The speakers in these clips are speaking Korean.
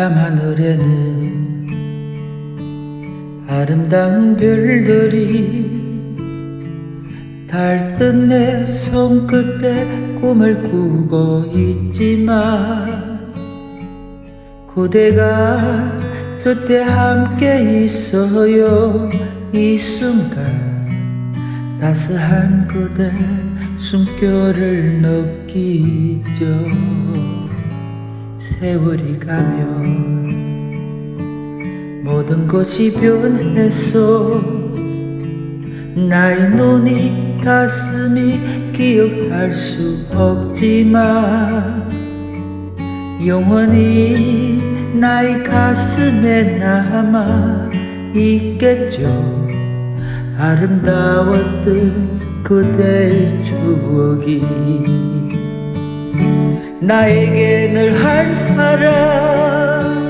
밤하늘에는 아름다운 별들이 달뜬 내 손끝에 꿈을 꾸고 있지만 그대가 곁에 함께 있어요. 이 순간 따스한 그대 숨결을 느끼죠. 세월이 가면 모든 것이 변했어 나의 눈이 가슴이 기억할 수 없지만 영원히 나의 가슴에 남아 있겠죠. 아름다웠던 그대의 추억이 나에게 늘 한 사람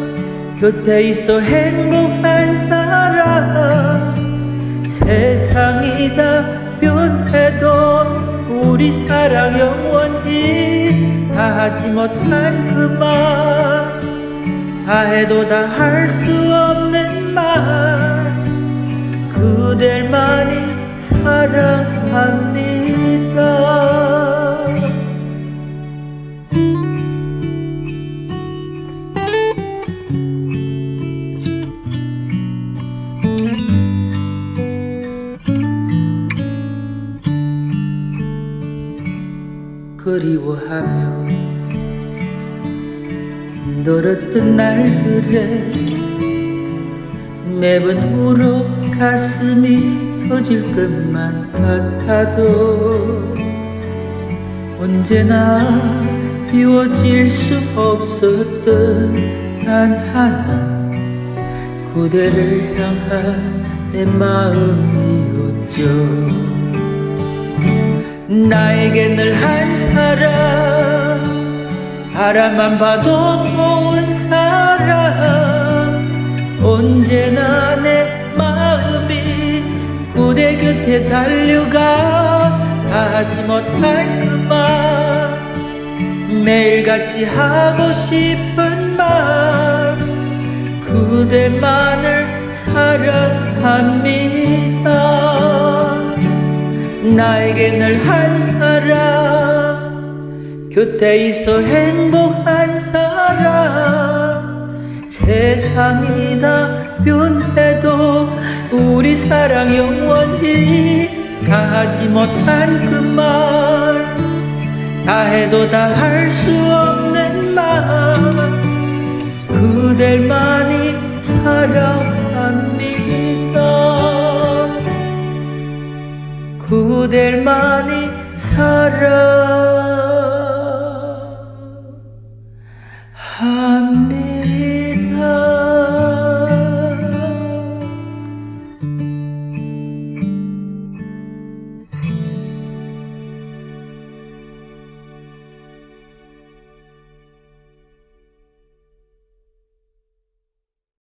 곁에 있어 행복한 사람. 세상이 다 변해도 우리 사랑 영원히 다 하지 못한 그 말. 다 해도 다 할 수 없는 말. 그댈만이 사랑합니다 그리워하며 힘들었던 날들에 매번 울어 가슴이 터질 것만 같아도 언제나 비워질 수 없었던 단 하나 그대를 향한 내 마음이었죠 나에게 늘 한 사람 바라만 봐도 좋은 사람. 언제나 내 마음이 그대 곁에 달려가 다 하지 못한 그말. 매일같이 하고 싶은 말 그대만을 사랑합니다 나에게 늘 한 사람 곁에 있어 행복한 사람. 세상이 다 변해도 우리 사랑 영원히 다 하지 못한 그 말. 다 해도 다 할 수 없는 말 그댈만이 사랑합니다 그댈만이 사랑